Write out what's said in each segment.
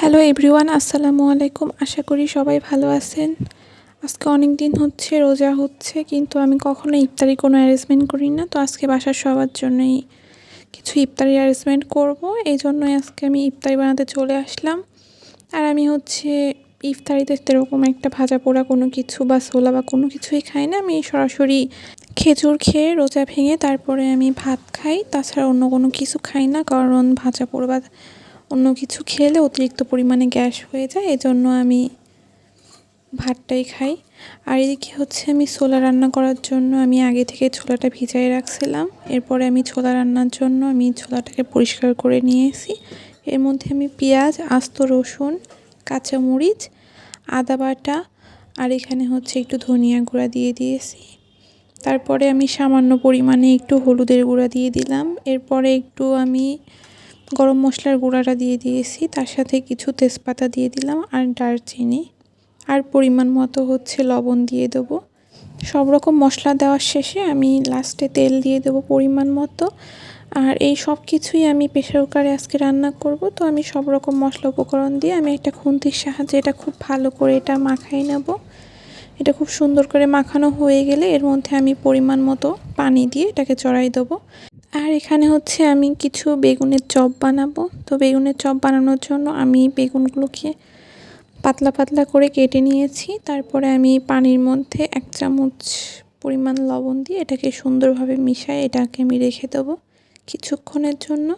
Hello everyone আসসালামু আলাইকুম। আশা করি সবাই ভালো আছেন। আজকে অনেক দিন হচ্ছে, রোজা হচ্ছে, কিন্তু আমি কখনো ইফতারি কোনো অ্যারেঞ্জমেন্ট করি না। তো আজকে বাসার সবার জন্যই কিছু ইফতারি অ্যারেঞ্জমেন্ট করব। এই জন্যই আজকে আমি ইফতারি বানাতে চলে আসলাম। আর আমি হচ্ছে ইফতারিতে সেরকম একটা ভাজা পোড়া কোনো কিছু বা ছোলা বা কোনো কিছুই খাই না। আমি সরাসরি খেজুর খেয়ে রোজা ভেঙে তারপরে আমি ভাত খাই। তাছাড়া অন্য কোনো কিছু খাই না, কারণ ভাজা পোড়া বা অন্য কিছু খেলে অতিরিক্ত পরিমাণে গ্যাস হয়ে যায়, এজন্য আমি ভাতটাই খাই। আর এদিকে হচ্ছে আমি ছোলা রান্না করার জন্য আমি আগে থেকে ছোলাটা ভিজাই রাখছিলাম। এরপরে আমি ছোলা রান্নার জন্য আমি ছোলাটাকে পরিষ্কার করে নিয়েছি। এর মধ্যে আমি পেঁয়াজ, আস্ত রসুন, কাঁচামরিচ, আদা বাটা, আর এখানে হচ্ছে একটু ধনিয়া গুঁড়া দিয়ে দিয়েছি। তারপরে আমি সামান্য পরিমাণে একটু হলুদের গুঁড়া দিয়ে দিলাম। এরপরে একটু আমি গরম মশলার গুঁড়াটা দিয়ে দিয়েছি, তার সাথে কিছু তেজপাতা দিয়ে দিলাম আর দারচিনি। আর পরিমাণ মতো হচ্ছে লবণ দিয়ে দেবো। সব রকম মশলা দেওয়ার শেষে আমি লাস্টে তেল দিয়ে দেবো পরিমাণ মতো। আর এই সব কিছুই আমি প্রেশার কুকারে আজকে রান্না করব, তো আমি সব রকম মশলা উপকরণ দিয়ে আমি একটা খুন্তির সাহায্যে এটা খুব ভালো করে এটা মাখাই নেব। এটা খুব সুন্দর করে মাখানো হয়ে গেলে এর মধ্যে আমি পরিমাণ মতো পানি দিয়ে এটাকে চড়াই দেবো। আর এখানে হচ্ছে আমি কিছু বেগুনের চপ বানাবো। তো বেগুনের চপ বানানোর জন্য আমি বেগুনগুলোকে পাতলা পাতলা করে কেটে নিয়েছি। তারপরে আমি পানির মধ্যে এক চামচ পরিমাণ লবণ দিয়ে এটাকে সুন্দরভাবে মিশাই এটাকে আমি রেখে দেবো কিছুক্ষণের জন্য।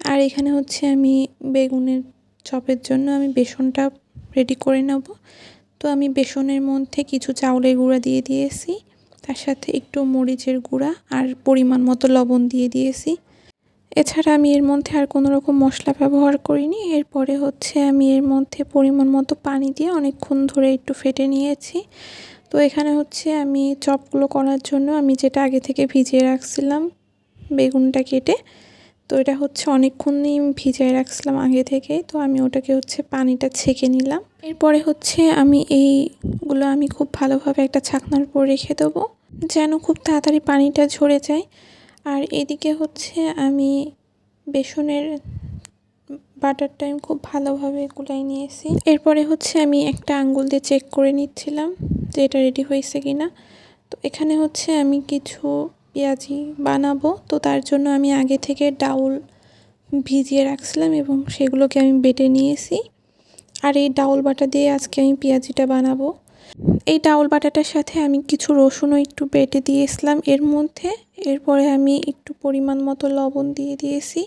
আর এখানে হচ্ছে আমি বেগুনের চপের জন্য আমি বেসনটা রেডি করে নেব। তো আমি বেসনের মধ্যে কিছু চাউলের গুঁড়া দিয়ে দিয়েছি। তার সাথে একটু মরিচের গুঁড়া আর পরিমাণ মতো লবণ দিয়ে দিয়েছি। এছাড়া আমি এর মধ্যে আর কোনো রকম মশলা ব্যবহার করিনি। এরপরে হচ্ছে আমি এর মধ্যে পরিমাণ মতো পানি দিয়ে অনেকক্ষণ ধরে একটু ফেটে নিয়েছি। তো এখানে হচ্ছে আমি চপগুলো করার জন্য আমি যেটা আগে থেকে ভিজিয়ে রাখছিলাম বেগুনটা কেটে, তো এটা হচ্ছে অনেকক্ষণই ভিজিয়ে রাখছিলাম আগে থেকে তো আমি ওটাকে হচ্ছে পানিটা ছেঁকে নিলাম। এরপরে হচ্ছে আমি এইগুলো আমি খুব ভালোভাবে একটা ছাকনার উপর রেখে দেবো। যেন খুব তাড়াতাড়ি পানিটা ঝরে যায়। আর এদিকে হচ্ছে আমি বেসনের বাটারটা আমি খুব ভালোভাবে গুলাই নিয়েছি। এরপরে হচ্ছে আমি একটা আঙ্গুল দিয়ে চেক করে নিচ্ছিলাম যে এটা রেডি হয়েছে কি না তো এখানে হচ্ছে আমি কিছু পেঁয়াজি বানাবো। তো তার জন্য আমি আগে থেকে ডাউল ভিজিয়ে রাখছিলাম এবং সেগুলোকে আমি বেটে নিয়েছি। আর এই ডাউল বাটা দিয়ে আজকে আমি পেঁয়াজিটা বানাবো। এই ডাউল বাটাটার সাথে আমি কিছু রসুনও একটু বেটে দিয়েছিলাম। এর মধ্যে এরপরে আমি একটু পরিমাণ মতো লবণ দিয়ে দিয়েছি।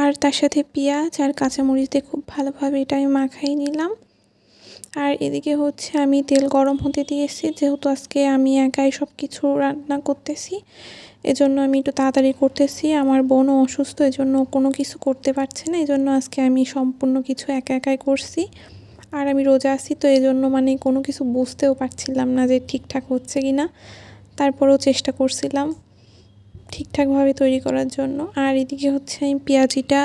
আর তার সাথে পেঁয়াজ আর কাঁচামরিচ দিয়ে খুব ভালোভাবে এটা আমি মাখাই নিলাম। আর এদিকে হচ্ছে আমি তেল গরম হতে দিয়েছি। যেহেতু আজকে আমি একাই সব কিছু রান্না করতেছি, এজন্য আমি একটু তাড়াতাড়ি করতেছি। আমার বোনও অসুস্থ, এজন্য কোনো কিছু করতে পারছে না। এজন্য আজকে আমি সম্পূর্ণ কিছু একা একাই করছি। আর আমি রোজা আছি, তো এই জন্য মানে কোনো কিছু বুঝতেও পারছিলাম না যে ঠিকঠাক হচ্ছে কি না তারপরেও চেষ্টা করছিলাম ঠিকঠাকভাবে তৈরি করার জন্য। আর এদিকে হচ্ছে আমি পেঁয়াজিটা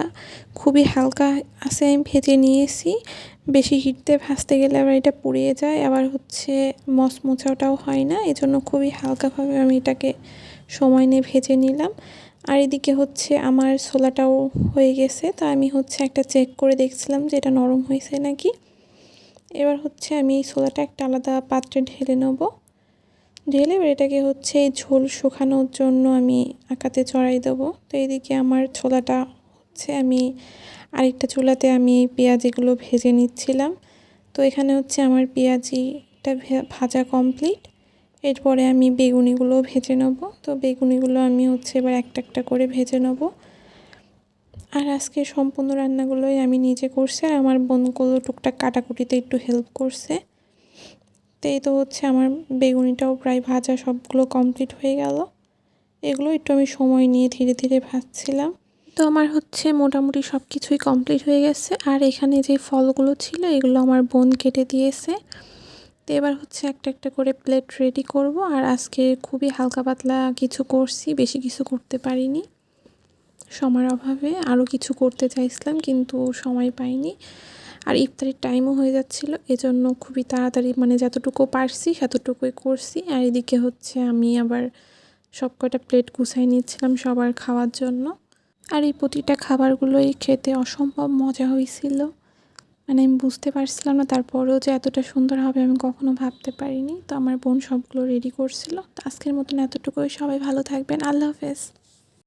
খুবই হালকা আছে আমি ভেজে নিয়েছি। বেশি হিটতে ভাজতে গেলে আবার এটা পুড়িয়ে যায়, আবার হচ্ছে মচমোচাটাও হয় না। এজন্য খুবই হালকাভাবে আমি এটাকে সময় নিয়ে ভেজে নিলাম। আর এদিকে হচ্ছে আমার ছোলাটাও হয়ে গেছে, তা আমি হচ্ছে একটা চেক করে দেখছিলাম যে এটা নরম হয়েছে নাকি। এবার হচ্ছে আমি এই ছোলাটা একটা আলাদা পাত্রে ঢেলে নেব। ঢেলে এবার এটাকে হচ্ছে এই ঝোল শুকানোর জন্য আমি আঁকাতে চড়াই দেবো। তো এইদিকে আমার ছোলাটা হচ্ছে আমি আরেকটা চুলাতে আমি পেঁয়াজিগুলো ভেজে নিচ্ছিলাম। তো এখানে হচ্ছে আমার পেঁয়াজিটা ভাজা কমপ্লিট। এরপরে আমি বেগুনিগুলো ভেজে নেব। তো বেগুনিগুলো আমি হচ্ছে এবার একটা একটা করে ভেজে নেব। আর আজকে সম্পূর্ণ রান্নাগুলোই আমি নিজে করছি আর আমার বোনগুলো টুকটাক কাটাকুটিতে একটু হেল্প করছে। তো এই তো হচ্ছে আমার বেগুনিটাও প্রায় ভাজা সবগুলো কমপ্লিট হয়ে গেল। এগুলো একটু আমি সময় নিয়ে ধীরে ধীরে ভাজছিলাম। তো আমার হচ্ছে মোটামুটি সব কিছুই কমপ্লিট হয়ে গেছে আর এখানে যে ফলগুলো ছিল এগুলো আমার বোন কেটে দিয়েছে। তো এবার হচ্ছে একটা একটা করে প্লেট রেডি করব আর আজকে খুবই হালকা পাতলা কিছু করছি, বেশি কিছু করতে পারিনি। সময়ের অভাবে আরও কিছু করতে চাইছিলাম, কিন্তু সময় পাইনি। আর ইফতারির টাইমও হয়ে যাচ্ছিল, এজন্য খুবই তাড়াতাড়ি মানে যতটুকু পারছি ততটুকুই করছি। আর এদিকে হচ্ছে আমি আবার সব কয়টা প্লেট গুছাই নিচ্ছিলাম সবার খাওয়ার জন্য। আর এই প্রতিটা খাবারগুলোই খেতে অসম্ভব মজা হয়েছিল। মানে আমি বুঝতে পারছিলাম না, তারপরেও যে এতটা সুন্দর হবে আমি কখনো ভাবতে পারিনি। তো আমার বোন সবগুলো রেডি করছিল। তো আজকের মতন এতটুকুই। সবাই ভালো থাকবেন। আল্লাহ হাফেজ।